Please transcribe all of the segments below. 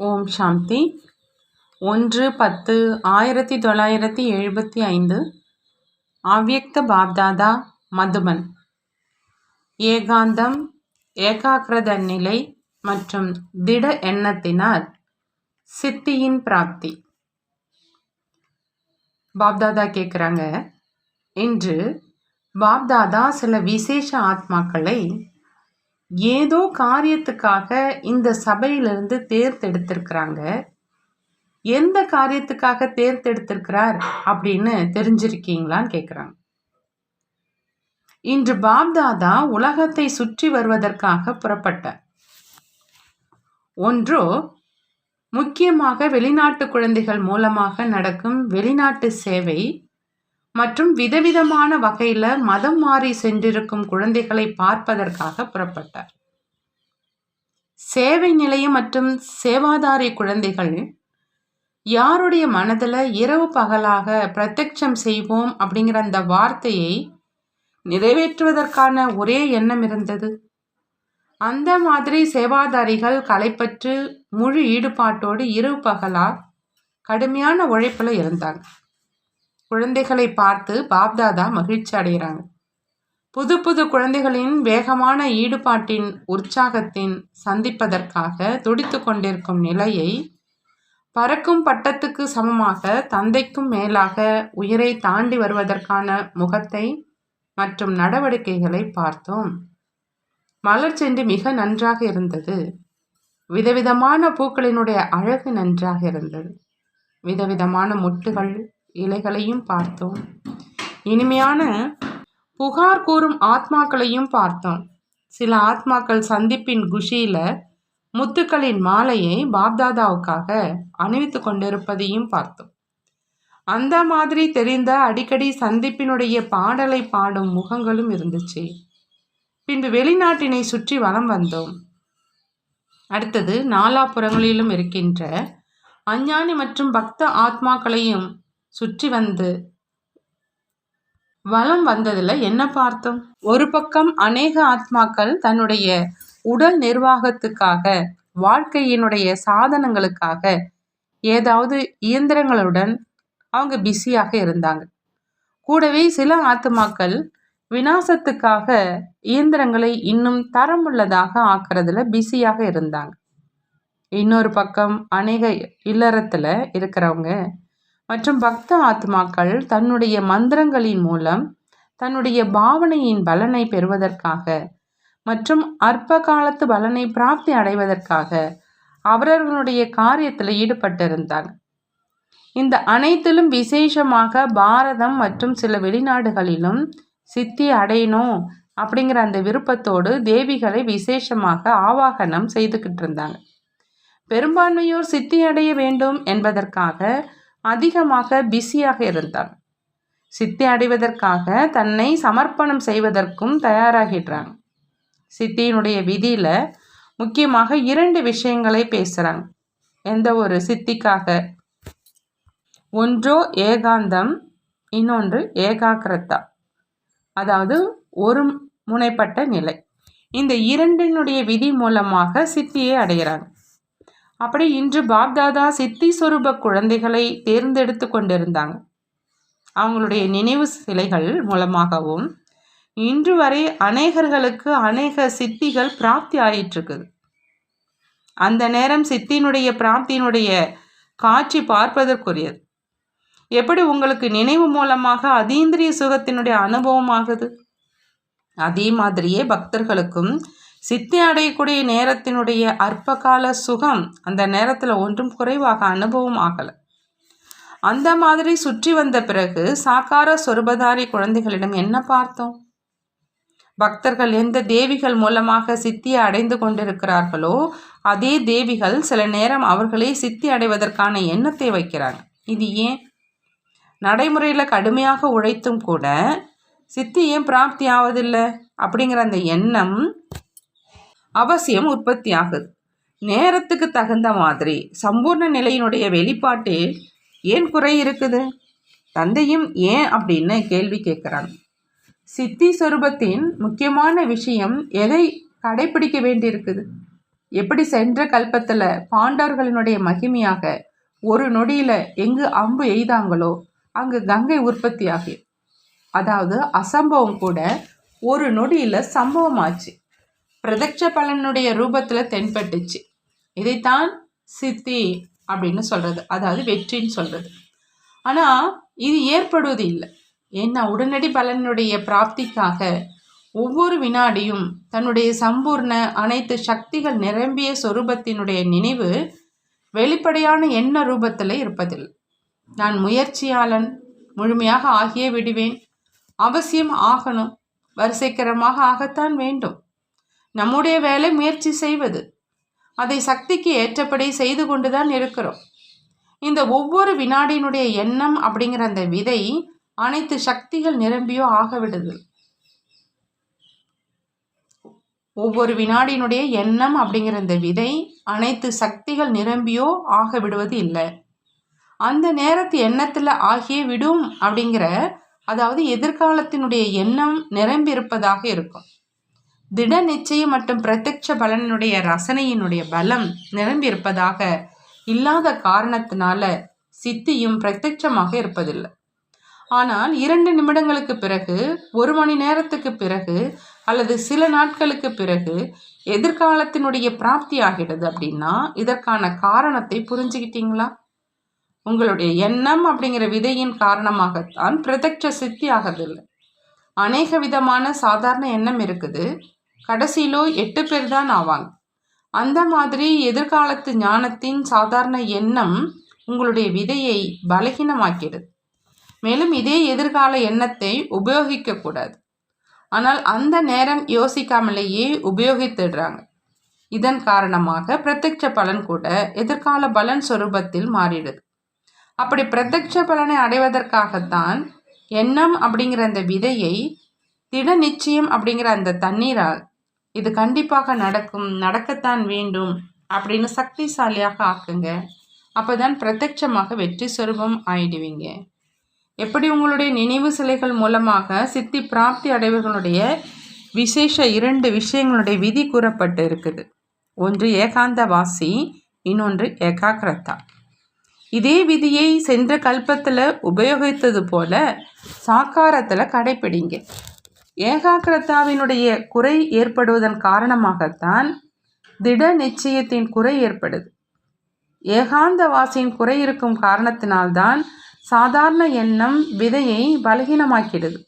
ஓம் சாந்தி. ஒன்று பத்து ஆயிரத்தி தொள்ளாயிரத்தி எழுபத்தி ஐந்து. அவ்யக்த பாப்தாதா மதுபன். ஏகாந்தம் ஏகாகிரத நிலை மற்றும் திட எண்ணத்தினால் சித்தியின் பிராப்தி. பாப்தாதா கேட்குறாங்க இன்று பாப்தாதா சில விசேஷ ஆத்மாக்களை ஏதோ காரியத்துக்காக இந்த சபையிலிருந்து தேர்ந்தெடுத்திருக்கிறாங்க. எந்த காரியத்துக்காக தேர்ந்தெடுத்திருக்கிறார் அப்படின்னு தெரிஞ்சிருக்கீங்களான்னு கேட்குறாங்க இன்று பாப்தாதா உலகத்தை சுற்றி வருவதற்காக புறப்பட்டார். ஒன்றோ முக்கியமாக வெளிநாட்டு குழந்தைகள் மூலமாக நடக்கும் வெளிநாட்டு சேவை மற்றும் விதவிதமான வகையில் மதம் மாறி சென்றிருக்கும் குழந்தைகளை பார்ப்பதற்காக புறப்பட்டார். சேவை நிலையம் மற்றும் சேவாதாரி குழந்தைகள் யாருடைய மனதில் இரவு பகலாக பிரத்யட்சம் செய்வோம் அப்படிங்கிற அந்த வார்த்தையை நிறைவேற்றுவதற்கான ஒரே எண்ணம் இருந்தது. அந்த மாதிரி சேவாதாரிகள் களைப்பற்று முழு ஈடுபாட்டோடு இரவு பகலாக கடுமையான உழைப்பில் இருந்தாங்க. குழந்தைகளை பார்த்து பாப்தாதா மகிழ்ச்சி அடைகிறாங்க. புது புது குழந்தைகளின் வேகமான ஈடுபாட்டின் உற்சாகத்தின் சந்திப்பதற்காக துடித்து கொண்டிருக்கும் நிலையை பறக்கும் பட்டத்துக்கு சமமாக தந்தைக்கும் மேலாக உயிரை தாண்டி வருவதற்கான முகத்தை மற்றும் நடவடிக்கைகளை பார்த்தோம். மலர் செண்டு மிக நன்றாக இருந்தது. விதவிதமான பூக்களினுடைய அழகு நன்றாக இருந்தது. விதவிதமான முட்டுகள் இலைகளையும் பார்த்தோம். இனிமையான புகார் கூறும் ஆத்மாக்களையும் பார்த்தோம். சில ஆத்மாக்கள் சந்திப்பின் குஷியில் முத்துக்களின் மாலையை பாப்தாதாவுக்காக அணிவித்து கொண்டிருப்பதையும் பார்த்தோம். அந்த மாதிரி தெரிந்த அடிக்கடி சந்திப்பினுடைய பாடலை பாடும் முகங்களும் இருந்துச்சு. பின்பு வெளிநாட்டினை சுற்றி வலம் வந்தோம். அடுத்தது நாலாபுறங்களிலும் இருக்கின்ற அஞ்ஞானி மற்றும் பக்த ஆத்மாக்களையும் சுற்றி வந்து வலம் வந்ததில் என்ன பார்த்தோம்? ஒரு பக்கம் அநேக ஆத்மாக்கள் தன்னுடைய உடல் நிர்வாகத்துக்காக வாழ்க்கையினுடைய சாதனங்களுக்காக ஏதாவது இயந்திரங்களுடன் அவங்க பிஸியாக இருந்தாங்க. கூடவே சில ஆத்மாக்கள் வினாசத்துக்காக இயந்திரங்களை இன்னும் தரமுள்ளதாக ஆக்குறதுல பிஸியாக இருந்தாங்க. இன்னொரு பக்கம் அநேக இல்லறத்தில் இருக்கிறவங்க மற்றும் பக்த ஆத்மாக்கள் தன்னுடைய மந்திரங்களின் மூலம் தன்னுடைய பாவனையின் பலனை பெறுவதற்காக மற்றும் அற்ப காலத்து பலனை பிராப்தி அடைவதற்காக அவரவர்களுடைய காரியத்தில் ஈடுபட்டிருந்தார். இந்த அனைத்திலும் விசேஷமாக பாரதம் மற்றும் சில வெளிநாடுகளிலும் சித்தி அடையணும் அப்படிங்கிற அந்த விருப்பத்தோடு தேவிகளை விசேஷமாக ஆவாகனம் செய்துக்கிட்டு இருந்தாங்க பெரும்பான்மையோர் சித்தி அடைய வேண்டும் என்பதற்காக அதிகமாக பிஸியாக இருந்தான். சித்தி அடைவதற்காக தன்னை சமர்ப்பணம் செய்வதற்கும் தயாராகிடுறாங்க சித்தியினுடைய விதியில் முக்கியமாக இரண்டு விஷயங்களை பேசுகிறாங்க எந்த ஒரு சித்திக்காக? ஒன்றோ ஏகாந்தம் இன்னொன்று ஏகாக்கிரதா அதாவது ஒரு முனைப்பட்ட நிலை. இந்த இரண்டினுடைய விதி மூலமாக சித்தியை அடைகிறாங்க அப்படி இன்று பாப்தாதா சித்தி சொரூப குழந்தைகளை தேர்ந்தெடுத்து கொண்டிருந்தாங்க. அவங்களுடைய நினைவு சிலைகள் மூலமாகவும் இன்று வரை அநேகர்களுக்கு அநேக சித்திகள் பிராப்தி ஆயிட்டுருக்குது. அந்த நேரம் சித்தினுடைய பிராப்தியினுடைய காட்சி பார்ப்பதற்குரியது. எப்படி உங்களுக்கு நினைவு மூலமாக அதீந்திரிய சுகத்தினுடைய அனுபவம் ஆகுது? அதே மாதிரியே பக்தர்களுக்கும் சித்தி அடையக்கூடிய நேரத்தினுடைய அற்பகால சுகம் அந்த நேரத்தில் ஒன்றும் குறைவாக அனுபவம் ஆகலை. அந்த மாதிரி சுற்றி வந்த பிறகு சாக்கார சொருபதாரி குழந்தைகளிடம் என்ன பார்த்தோம்? பக்தர்கள் எந்த தேவிகள் மூலமாக சித்தியை அடைந்து கொண்டிருக்கிறார்களோ அதே தேவிகள் சில நேரம் அவர்களே சித்தி அடைவதற்கான எண்ணத்தை வைக்கிறாங்க. இது ஏன்? நடைமுறையில் கடுமையாக உழைத்தும் கூட சித்தி ஏன் பிராப்தி ஆவதில்லை? அப்படிங்கிற அந்த எண்ணம் அவசியம் உற்பத்தி ஆகுது நேரத்துக்கு தகுந்த மாதிரி சம்பூர்ண நிலையினுடைய வெளிப்பாட்டில் ஏன் குறை இருக்குது? தந்தையும் ஏன் அப்படின்னு கேள்வி கேட்குறாங்க சித்தி சொரூபத்தின் முக்கியமான விஷயம் எதை கடைபிடிக்க வேண்டியிருக்குது? எப்படி சென்ற கல்பத்தில் பாண்டவர்களினுடைய மகிமையாக ஒரு நொடியில் எங்கு அம்பு எய்தாங்களோ அங்கு கங்கை உற்பத்தி அதாவது அசம்பவம் கூட ஒரு நொடியில் சம்பவமாச்சு. பிரதட்ச பலனுடைய ரூபத்தில் தென்பட்டுச்சு. இதைத்தான் சித்தி அப்படின்னு சொல்கிறது அதாவது வெற்றின்னு சொல்கிறது ஆனால் இது ஏற்படுவது இல்லை. ஏன்னா உடனடி பலனுடைய பிராப்திக்காக ஒவ்வொரு வினாடியும் தன்னுடைய சம்பூர்ண அனைத்து சக்திகள் நிரம்பிய சொரூபத்தினுடைய நினைவு வெளிப்படையான எண்ண ரூபத்தில் இருப்பதில்லை நான் முயற்சியாளன் முழுமையாக ஆகியே விடுவேன். அவசியம் ஆகணும். வரிசைக்கரமாக ஆகத்தான் வேண்டும். நம்முடைய வேலை முயற்சி செய்வது. அதை சக்திக்கு ஏற்றபடி செய்து கொண்டுதான் இருக்கிறோம். இந்த ஒவ்வொரு வினாடியினுடைய எண்ணம் அப்படிங்கிற அந்த விதை அனைத்து சக்திகள் நிரம்பியோ ஆகவிடுது. ஒவ்வொரு வினாடியினுடைய எண்ணம் அப்படிங்கிற இந்த விதை அனைத்து சக்திகள் நிரம்பியோ ஆக விடுவது இல்லை. அந்த நேரத்து எண்ணத்தில் ஆகியே விடும் அப்படிங்கிற அதாவது எதிர்காலத்தினுடைய எண்ணம் நிரம்பியிருப்பதாக இருக்கும். திட நிச்சயம் மற்றும் பிரத்யட்ச பலனுடைய ரசனையினுடைய பலம் நிரம்பியிருப்பதாக இல்லாத காரணத்தினால சித்தியும் பிரத்யட்சமாக இருப்பதில்லை. ஆனால் இரண்டு நிமிடங்களுக்கு பிறகு ஒரு மணி நேரத்துக்கு பிறகு அல்லது சில நாட்களுக்கு பிறகு எதிர்காலத்தினுடைய பிராப்தி ஆகிடுது அப்படின்னா இதற்கான காரணத்தை புரிஞ்சுக்கிட்டீங்களா? உங்களுடைய எண்ணம் அப்படிங்கிற விதையின் காரணமாகத்தான் பிரத்யட்ச சித்தி ஆகிறதில்லை அநேக விதமான சாதாரண எண்ணம் இருக்குது. கடைசியிலோ எட்டு பேர் தான் ஆவாங்க. அந்த மாதிரி எதிர்காலத்து ஞானத்தின் சாதாரண எண்ணம் உங்களுடைய விதையை பலகீனமாக்கிடுது. மேலும் இதே எதிர்கால எண்ணத்தை உபயோகிக்கக்கூடாது ஆனால் அந்த நேரம் யோசிக்காமலேயே உபயோகித்துடுறாங்க. இதன் காரணமாக பிரத்யட்ச பலன் கூட எதிர்கால பலன் சொரூபத்தில் மாறிடுது. அப்படி பிரத்யட்ச பலனை அடைவதற்காகத்தான் எண்ணம் அப்படிங்கிற அந்த விதையை திட நிச்சயம் அப்படிங்கிற அந்த தண்ணீரால் இது கண்டிப்பாக நடக்கும் நடக்கத்தான் வேண்டும் அப்படின்னு சக்திசாலியாக ஆக்குங்க. அப்போதான் பிரத்யட்சமாக வெற்றி சொரூபம் ஆயிடுவீங்க. எப்படி உங்களுடைய நினைவு சிலைகள் மூலமாக சித்தி பிராப்தி அடைவுகளுடைய விசேஷ இரண்டு விஷயங்களுடைய விதி கூறப்பட்டு இருக்குது. ஒன்று ஏகாந்த வாசி இன்னொன்று ஏகாகிரதா இதே விதியை சென்ற கல்பத்தில் உபயோகித்தது போல சாக்காரத்தில் கடைப்பிடிங்க. ஏகாகிரதாவினுடைய குறை ஏற்படுவதன் காரணமாகத்தான் திட நிச்சயத்தின் குறை ஏற்படுது. ஏகாந்த வாசியின் குறை இருக்கும் காரணத்தினால்தான் சாதாரண எண்ணம் விதையை பலகீனமாக்கிடுது.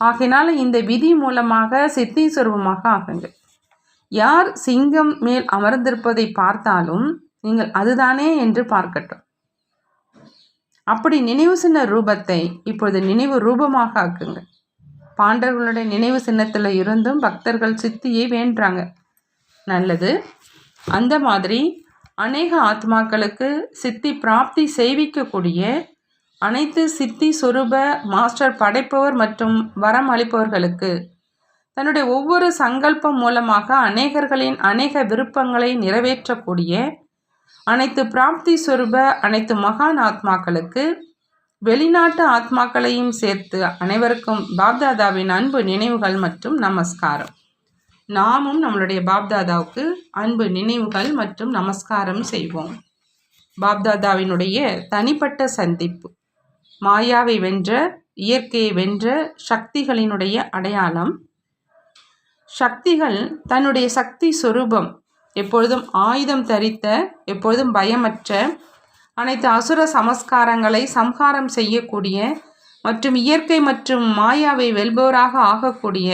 ஆகினால இந்த விதி மூலமாக சித்தி சுரூபமாக ஆகுங்க யார் சிங்கம் மேல் அமர்ந்திருப்பதை பார்த்தாலும் நீங்கள் அதுதானே என்று பார்க்கட்டும். அப்படி நினைவு சின்ன ரூபத்தை இப்பொழுது நினைவு ரூபமாக ஆக்குங்கள். பாண்டர்களுடைய நினைவு சின்னத்தில் இருந்தும் பக்தர்கள் சித்தியை வேண்டுறாங்க. நல்லது. அந்த மாதிரி அநேக ஆத்மாக்களுக்கு சித்தி பிராப்தி செய்விக்கக்கூடிய அனைத்து சித்தி சொரூப மாஸ்டர் படைப்பவர் மற்றும் வரம் அளிப்பவர்களுக்கு தன்னுடைய ஒவ்வொரு சங்கல்பம் மூலமாக அநேகர்களின் அநேக விருப்பங்களை நிறைவேற்றக்கூடிய அனைத்து பிராப்தி சொரூப அனைத்து மகான் ஆத்மாக்களுக்கு வெளிநாட்டு ஆத்மாக்களையும் சேர்த்து அனைவருக்கும் பாப்தாதாவின் அன்பு நினைவுகள் மற்றும் நமஸ்காரம். நாமும் நம்மளுடைய பாப்தாதாவுக்கு அன்பு நினைவுகள் மற்றும் நமஸ்காரம் செய்வோம். பாப்தாதாவினுடைய தனிப்பட்ட சந்திப்பு. மாயாவை வென்ற இயற்கையை வென்ற சக்திகளினுடைய அடையாளம். சக்திகள் தன்னுடைய சக்தி சுரூபம். எப்பொழுதும் ஆயுதம் தரித்த எப்பொழுதும் பயமற்ற அனைத்து அசுர சமஸ்காரங்களை சம்ஹாரம் செய்யக்கூடிய மற்றும் இயற்கை மற்றும் மாயாவை வெல்பவராக ஆகக்கூடிய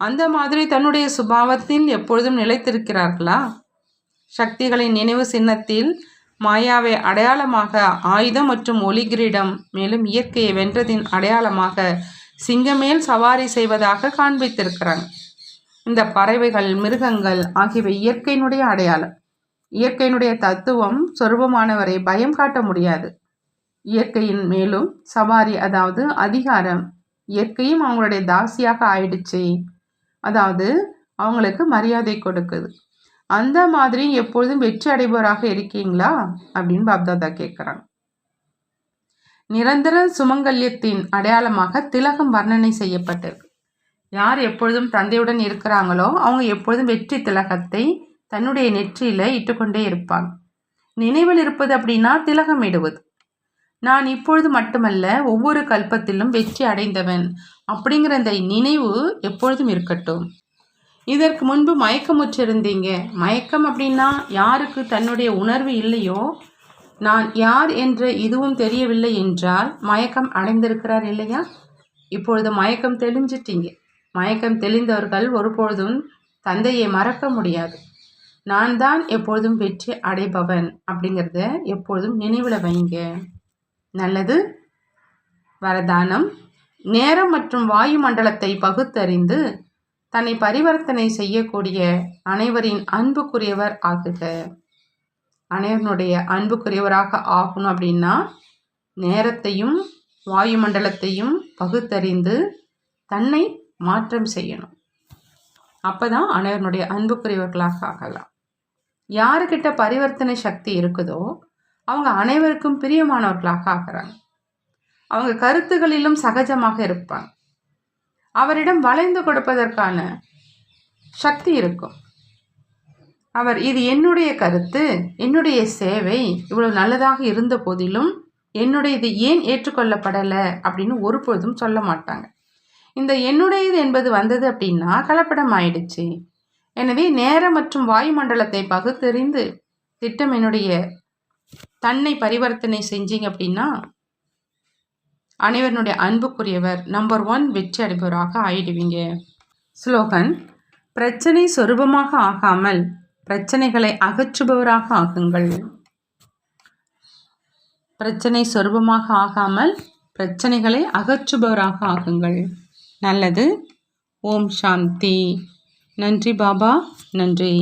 அந்த மாதிரி தன்னுடைய சுபாவத்தில் எப்பொழுதும் நிலைத்திருக்கிறார்களா? சக்திகளின் நினைவு சின்னத்தில் மாயாவை அடையாளமாக ஆயுதம் மற்றும் ஒளிகிரீடம் மேலும் இயற்கையை வென்றதின் அடையாளமாக சிங்கமேல் சவாரி செய்வதாக காண்பித்திருக்கிறாங்க இந்த பறவைகள் மிருகங்கள் ஆகியவை இயற்கையினுடைய அடையாளம். இயற்கையினுடைய தத்துவம் சொருபமானவரை பயம் காட்ட முடியாது. இயற்கையின் மேலும் சவாரி அதாவது அதிகாரம் இயற்கையும் அவங்களுடைய தாசியாக ஆயிடுச்சு. அதாவது அவங்களுக்கு மரியாதை கொடுக்குது. அந்த மாதிரி எப்பொழுதும் வெற்றி அடைபவராக இருக்கீங்களா? அப்படின்னு பாப்தாதா கேட்குறாங்க நிரந்தர சுமங்கல்யத்தின் அடையாளமாக திலகம் வர்ணனை செய்யப்பட்டிருக்கு. யார் எப்பொழுதும் தந்தையுடன் இருக்கிறாங்களோ அவங்க எப்பொழுதும் வெற்றி திலகத்தை தன்னுடைய நெற்றியில் இட்டுக்கொண்டே இருப்பாங்க நினைவில் இருப்பது அப்படின்னா திலகமிடுவது நான் இப்பொழுது மட்டுமல்ல ஒவ்வொரு கல்பத்திலும் வெற்றி அடைந்தவன் அப்படிங்கிற அந்த நினைவு எப்பொழுதும் இருக்கட்டும். இதற்கு முன்பு மயக்கமுற்றிருந்தீங்க. மயக்கம் அப்படின்னா யாருக்கு தன்னுடைய உணர்வு இல்லையோ நான் யார் என்று இதுவும் தெரியவில்லை என்றால் மயக்கம் அடைந்திருக்கிறார் இல்லையா? இப்பொழுது மயக்கம் தெளிஞ்சிட்டீங்க. மயக்கம் தெளிந்தவர்கள் ஒருபொழுதும் தந்தையை மறக்க முடியாது. நான் தான் எப்பொழுதும் வெற்றி அடைபவன் அப்படிங்கிறத எப்பொழுதும் நினைவில் வைங்க. நல்லது. வரதானம். நேரம் மற்றும் வாயுமண்டலத்தை பகுத்தறிந்து தன்னை பரிவர்த்தனை செய்யக்கூடிய அனைவரின் அன்புக்குரியவர் ஆகுக அனைவருடைய அன்புக்குரியவராக ஆகணும் அப்படின்னா நேரத்தையும் வாயுமண்டலத்தையும் பகுத்தறிந்து தன்னை மாற்றம் செய்யணும். அப்போ தான் அனைவருடைய அன்புக்குரியவர்களாக ஆகலாம். யாருக்கிட்ட பரிவர்த்தனை சக்தி இருக்குதோ அவங்க அனைவருக்கும் பிரியமானவர்களாக ஆகிறாங்க. அவங்க கருத்துகளிலும் சகஜமாக இருப்பாங்க. அவரிடம் வளைந்து கொடுப்பதற்கான சக்தி இருக்கும். அவர் இது என்னுடைய கருத்து என்னுடைய சேவை இவ்வளவு நல்லதாக இருந்த போதிலும் என்னுடையது ஏன் ஏற்றுக்கொள்ளப்படலை அப்படின்னு ஒருபொழுதும் சொல்ல மாட்டாங்க. இந்த என்னுடையது என்பது வந்தது அப்படின்னா கலப்படம் ஆயிடுச்சு எனவே நேரம் மற்றும் வாயுமண்டலத்தை பகுத்தறிந்து திட்டம் என்னுடைய தன்னை பரிவர்த்தனை செஞ்சீங்க அப்படின்னா அனைவருடைய அன்புக்குரியவர் நம்பர் ஒன் வெற்றி அடைபவராக ஆயிடுவீங்க. ஸ்லோகன் பிரச்சனை சொரூபமாக ஆகாமல் பிரச்சனைகளை அகற்றுபவராக ஆகுங்கள். பிரச்சனை சொரூபமாக ஆகாமல் பிரச்சனைகளை அகற்றுபவராக ஆகுங்கள். நல்லது. ஓம் சாந்தி. நன்றி பாபா நன்றி.